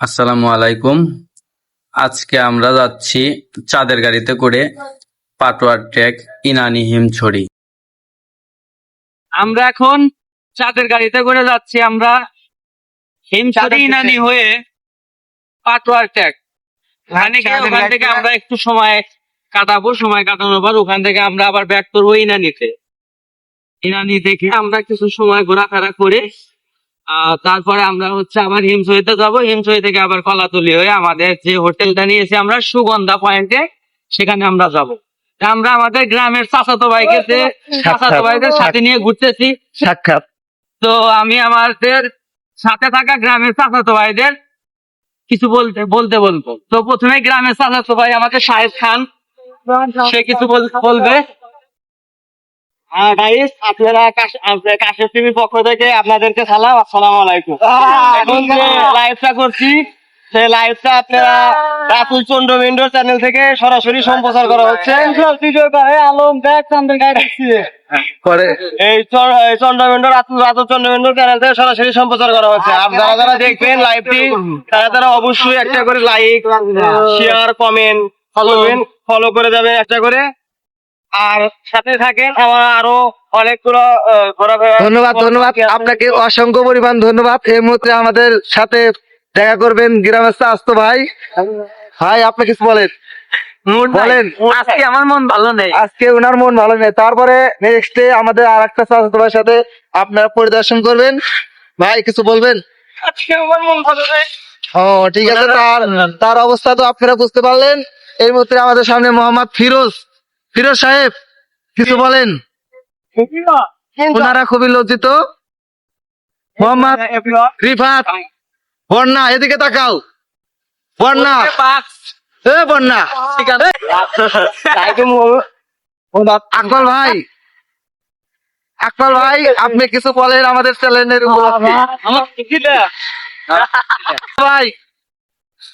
আসসালামু আলাইকুম। আজকে আমরা যাচ্ছি চাঁদের গাড়িতে করে পাটোয়ার ট্রেক ইনানি হিমছড়ি। আমরা এখন চাঁদের গাড়িতে করে যাচ্ছি আমরা হিমছড়ি ইনানি হয়ে পাটোয়ার ট্যাগ ওখানে গিয়ে ওখান থেকে আমরা একটু সময় কাটাবো সময় কাটানোর পর ওখান থেকে আমরা আবার ব্যাক করব ইনানিতে। ইনানি দেখে আমরা কিছু সময় ঘোরাফেরা করে তারপরে আমরা হচ্ছে আবার হিমছড়িতে যাব। হিমছড়ি থেকে আবার কলাতলি হয়ে আমাদের যে হোটেলটা নিয়েছি আমরা সুগন্ধা পয়েন্টে সেখানে আমরা যাব। আমরা আমাদের গ্রামের চাচাতো ভাইকে চাচাতো ভাইদের সাথে নিয়ে ঘুরতেছি। সাক্ষাৎ। তো আমি আমাদের সাথে থাকা গ্রামের চাচাতো ভাইদের কিছু বলতে বলতে বলব। তো প্রথমে গ্রামের চাচাতো ভাই আমাকে শাহেদ খান। সে কিছু বল- বলবে। হ্যাঁ গাইস আপনারা কাশ- কাশের টিভির পক্ষ থেকে আপনাদেরকে সালাম আসসালামু আলাইকুম। এখন যে লাইভটা করছি সেই লাইভটা আপনারা রাতুল চন্দ্র চ্যানেল থেকে সরাসরি সম্প্রচার করা হচ্ছে। আলম ব্যাগ চন্দ্র করে। এই চন্দ্রবিন্দু রাতুল রাতুল চন্দ্রবিন্দু চ্যানেল থেকে সরাসরি সম্প্রচার করা হচ্ছে। আর যারা যারা দেখবেন লাইভটি তারা তারা অবশ্যই একটা করে লাইক শেয়ার কমেন্ট করবেন। ফলো করে যাবেন একটা করে। আর সাথে থাকেন আমার আরও অনেকগুলো ঘোরাফেরা ধন্যবাদ ধন্যবাদ। আপনাকে অসংখ্য পরিমাণ ধন্যবাদ। এই মুহূর্তে আমাদের সাথে দেখা করবেন গ্রামের স্বাস্থ্য ভাই। ভাই আপনি কিছু বলেন? বলেন। আজকে আমার মন ভালো নেই। আজকে ওনার মন ভালো নেই। তারপরে নেক্সটে আমাদের আর একটা স্বাস্থ্য সাথে আপনারা পরিদর্শন করবেন। ভাই কিছু বলবেন? আজকে আমার মন ভালো নেই। ও ঠিক আছে তার তার অবস্থা তো আপনারা বুঝতে পারলেন। এই মুহূর্তে আমাদের সামনে মোহাম্মদ ফিরোজ। ফিরোজ সাহেব কিছু বলেন? ওনারা খুবই লজ্জিত। মোহাম্মদ রিফাত বন্যা এদিকে তাকাও। বন্যা। এ বন্যা। আকবল ভাই আকবল ভাই আপনি কিছু বলেন আমাদের চ্যানেলের উপলক্ষে। ভাই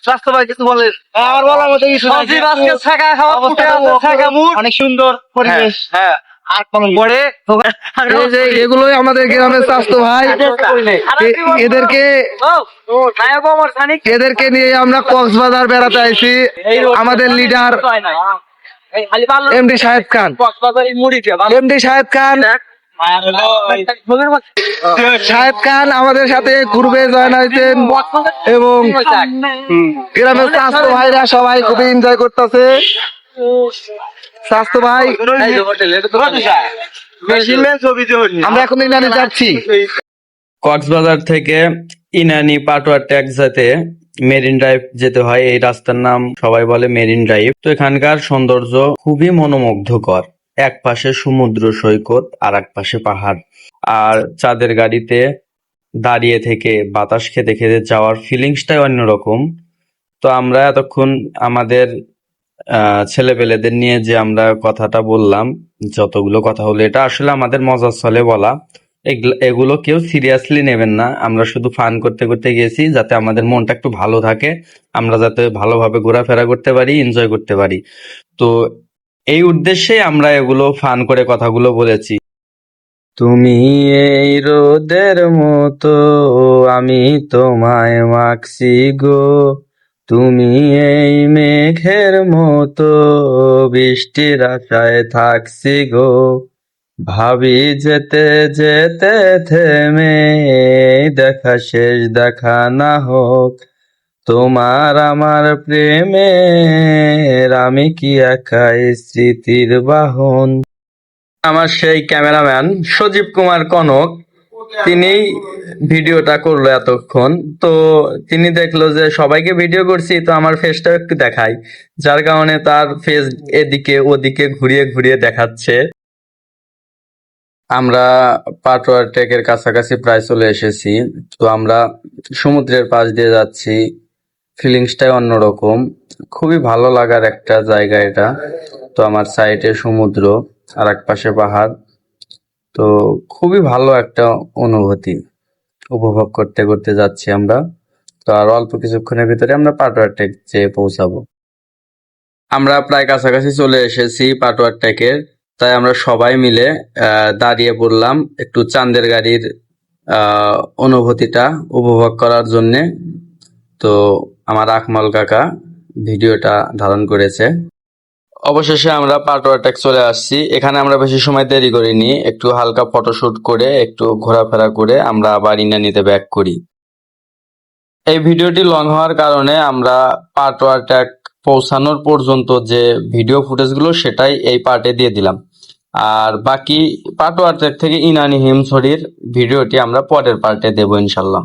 স্বাস্থ্য ভাই কিছু বলেন আমার বলার মতো কিছু। আজকে খাওয়া আছে, মুখ। অনেক সুন্দর পরিবেশ। হ্যাঁ আর কোনো পরে এই যে এগুলোই আমাদের গ্রামের স্বাস্থ্য ভাই। এদেরকে এদেরকে নিয়ে আমরা কক্সবাজার বেড়াতে আইছি। আমাদের leader MD Shahed Khan. MD Shahed Khan. Shahed Khan আমাদের সাথে ঘুরবে জয়েন হয়েছেন এবং গ্রামের স্বাস্থ্য ভাইরা সবাই খুবই এনজয় করতেছে। স্বাস্থ্য ভাই, আমরা এখন ইনানি যাচ্ছি। কক্সবাজার থেকে ইনানি পাটোয়ার ট্যাক যেতে মেরিন ড্রাইভ যেতে হয়, এই রাস্তার নাম সবাই বলে মেরিন ড্রাইভ। তো এখানকার সৌন্দর্য খুবই মনোমুগ্ধকর। এক পাশে সমুদ্র সৈকত আর এক পাশে পাহাড়। আর চাঁদের গাড়িতে দাঁড়িয়ে থেকে বাতাস খেতে খেতে যাওয়ার ফিলিংসটাই অন্যরকম। তো আমরা এতক্ষণ আমাদের ছেলেপেলেদের নিয়ে যে আমরা কথাটা বললাম, যতগুলো কথা হলো, এটা আসলে আমাদের মজার ছলে বলা। এগুলো কেউ সিরিয়াসলি নেবেন না। আমরা শুধু ফান করতে করতে গেছি যাতে আমাদের মনটা একটু ভালো থাকে। আমরা যাতে ভালোভাবে ঘোরাফেরা করতে পারি এনজয় করতে পারি। তো এই উদ্দেশ্যে আমরা এগুলো ফান করে কথাগুলো বলেছি। তুমি এই রোদের মতো, আমি তোমায় মাখছি গো। তুমি এই মেঘের মতো, বৃষ্টির আশায় থাকছি গো। ভাবি যেতে যেতে থেমে, দেখা শেষ দেখা না হোক। তোমার আমার প্রেমের আমি কি একাই স্মৃতির বাহন? আমার সেই ক্যামেরাম্যান সজীব কুমার কনক, তিনি ভিডিওটা করল এতক্ষণ। তো তিনি দেখল যে, সবাইকে ভিডিও করছি, তো আমার ফেসটাও একটু দেখাই। যার কারণে তার ফেস এদিকে ওদিকে ঘুরিয়ে ঘুরিয়ে দেখাচ্ছে। আমরা পাটোয়ার টেকের কাছাকাছি প্রায় চলে এসেছি। তো আমরা সমুদ্রের পাশ দিয়ে যাচ্ছি। ফিলিংসটাই অন্যরকম। খুবই ভালো লাগার একটা জায়গা এটা। তো আমার সাইডে সমুদ্র আর এক পাশে পাহাড়। তো খুবই ভালো একটা অনুভূতি উপভোগ করতে করতে যাচ্ছি আমরা। তো আর অল্প কিছুক্ষণের ভিতরে আমরা পাটোয়ার টেক যেয়ে পৌঁছাবো। আমরা প্রায় কাছাকাছি চলে এসেছি পাটোয়ার টেকের তাই আমরা সবাই মিলে দাঁড়িয়ে পড়লাম একটু চাঁদের গাড়ির অনুভূতিটা উপভোগ করার জন্যে। তো আমার আকমাল কাকা ভিডিওটা ধারণ করেছে। অবশেষে আমরা পাটোয়া ট্যাক চলে আসছি। এখানে আমরা বেশি সময় দেরি করিনি। একটু হালকা ফটোশুট করে, একটু ঘোরাফেরা করে আমরা আবার ইনানিতে ব্যাক করি। এই ভিডিওটি লং হওয়ার কারণে আমরা পাটোয়া ট্যাক পৌঁছানোর পর্যন্ত যে ভিডিও ফুটেজগুলো সেটাই এই পার্টে দিয়ে দিলাম। আর বাকি পাটোয়া ট্যাক থেকে ইনানি হিমছড়ির ভিডিওটি আমরা পরের পার্টে দেবো ইনশাল্লাহ।